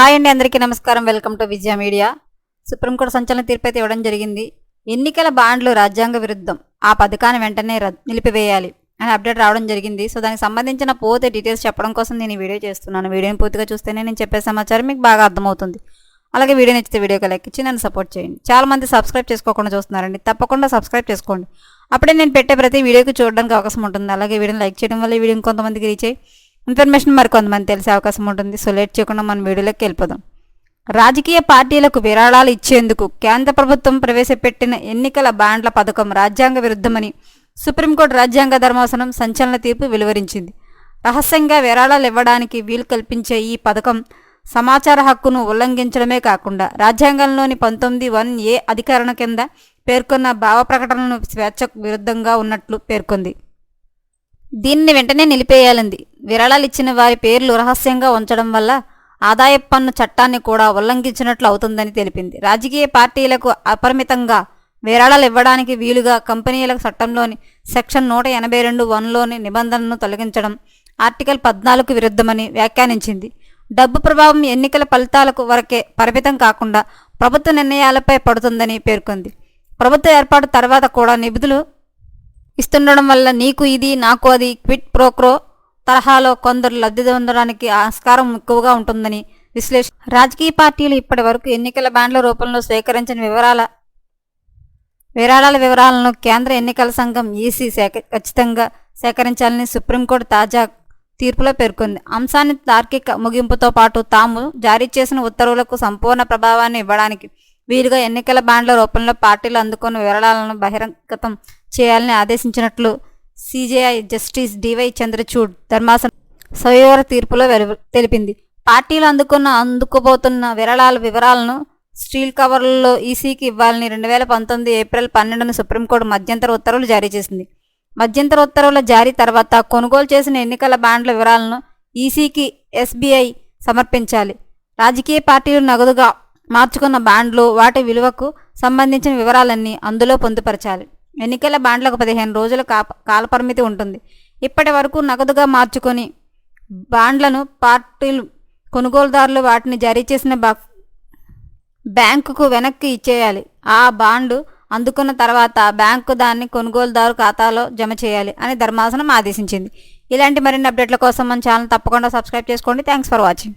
Hi అండి అందరికీ నమస్కారం. Welcome to Vijaya media. Supreme court సంచలన తీర్పు అయితే ఇవ్వడం జరిగింది. ఎన్నికల బాండ్లు రాజ్యాంగ విరుద్ధం. ఆ పథకాన్ని వెంటనే రద్- నిలిపివేయాలి అని అప్డేట్ రావడం జరిగింది. సో దానికి సంబంధించిన పూర్తి డీటెయిల్స్ చెప్పడం కోసం నేను ఈ వీడియో చేస్తున్నాను. వీడియోని పూర్తిగా చూస్తేనే నేను చెప్పే సమాచారం మీకు బాగా అర్థమవుతుంది. అలాగే వీడియో నచ్చితే వీడియోకి లైక్ ఇచ్చి నన్ను సపోర్ట్ చేయండి. చాలా మంది సబ్స్క్రైబ్ చేసుకోకుండా చూస్తున్నారండి. తప్పకుండా సబ్స్క్రైబ్ చేసుకోండి. అప్పుడే నేను పెట్టే ప్రతి వీడియోకి చూడడానికి అవకాశం ఉంటుంది. అలాగే వీడియోని లైక్ చేయడం వల్ల వీడియో కొంతమందికి రీచ్ అయ్యి ఇన్ఫర్మేషన్ మరి కొంతమంది తెలిసే అవకాశం ఉంటుంది. సో లేట్ చేయకుండా మన వీడియోలోకి వెళ్ళిపోదాం. రాజకీయ పార్టీలకు విరాళాలు ఇచ్చేందుకు కేంద్ర ప్రభుత్వం ప్రవేశపెట్టిన ఎన్నికల బాండ్ల పథకం రాజ్యాంగ విరుద్ధమని సుప్రీంకోర్టు రాజ్యాంగ ధర్మాసనం సంచలన తీర్పు వెలువరించింది. రహస్యంగా విరాళాలు ఇవ్వడానికి వీలు కల్పించే ఈ పథకం సమాచార హక్కును ఉల్లంఘించడమే కాకుండా రాజ్యాంగంలోని పంతొమ్మిది వన్ ఏ అధికరణ కింద పేర్కొన్న భావ ప్రకటనలను స్వేచ్ఛకు విరుద్ధంగా ఉన్నట్లు పేర్కొంది. దీన్ని వెంటనే నిలిపేయాలంది. విరాళాలు ఇచ్చిన వారి పేర్లు రహస్యంగా ఉంచడం వల్ల ఆదాయ పన్ను చట్టాన్ని కూడా ఉల్లంఘించినట్లు అవుతుందని తెలిపింది. రాజకీయ పార్టీలకు అపరిమితంగా విరాళాలు ఇవ్వడానికి వీలుగా కంపెనీల చట్టంలోని సెక్షన్ నూట ఎనభై రెండు వన్లోని నిబంధనను తొలగించడం ఆర్టికల్ పద్నాలుగు విరుద్ధమని వ్యాఖ్యానించింది. డబ్బు ప్రభావం ఎన్నికల ఫలితాలకు వరకే పరిమితం కాకుండా ప్రభుత్వ నిర్ణయాలపై పడుతుందని పేర్కొంది. ప్రభుత్వ ఏర్పాటు తర్వాత కూడా నిధులు ఇస్తుండడం వల్ల నీకు ఇది నాకు అది క్విట్ ప్రోక్రో తరహాలో కొందరు లబ్ధి పొందడానికి ఆస్కారం ఎక్కువగా ఉంటుందని విశ్లేష రాజకీయ పార్టీలు ఇప్పటి వరకు ఎన్నికల బాండ్ల రూపంలో సేకరించిన వివరాల విరాళాల వివరాలను కేంద్ర ఎన్నికల సంఘం ఈసీ సేక ఖచ్చితంగా సేకరించాలని సుప్రీంకోర్టు తాజా తీర్పులో పేర్కొంది. అంశాన్ని తార్కిక ముగింపుతో పాటు తాము జారీ చేసిన ఉత్తర్వులకు సంపూర్ణ ప్రభావాన్ని ఇవ్వడానికి వీలుగా ఎన్నికల బాండ్ల రూపంలో పార్టీలు అందుకున్న వివరాలను బహిరంగతం చేయాలని ఆదేశించినట్లు సిజేఐ జస్టిస్ డివై చంద్రచూడ్ ధర్మాసనం సవివర తీర్పులో తెలిపింది. పార్టీలు అందుకున్న అందుకోబోతున్న విరాళాల వివరాలను స్టీల్ కవర్లలో ఈసీకి ఇవ్వాలని రెండు వేల పంతొమ్మిది ఏప్రిల్ పన్నెండున సుప్రీంకోర్టు మధ్యంతర ఉత్తర్వులు జారీ చేసింది. మధ్యంతర ఉత్తర్వుల జారీ తర్వాత కొనుగోలు చేసిన ఎన్నికల బాండ్ల వివరాలను ఈసీకి ఎస్బీఐ సమర్పించాలి. రాజకీయ పార్టీలు నగదుగా మార్చుకున్న బాండ్లు వాటి విలువకు సంబంధించిన వివరాలన్నీ అందులో పొందుపరచాలి. ఎన్నికల బాండ్లకు పదిహేను రోజుల కా కాలపరిమితి ఉంటుంది. ఇప్పటి వరకు నగదుగా మార్చుకొని బాండ్లను పార్టీలు కొనుగోలుదారులు వాటిని జారీ చేసిన బా బ్యాంకుకు వెనక్కి ఇచ్చేయాలి. ఆ బాండు అందుకున్న తర్వాత బ్యాంకు దాన్ని కొనుగోలుదారు ఖాతాలో జమ చేయాలి అని ధర్మాసనం ఆదేశించింది. ఇలాంటి మరిన్ని అప్డేట్ల కోసం మన ఛానల్ తప్పకుండా సబ్స్క్రైబ్ చేసుకోండి. Thanks for watching.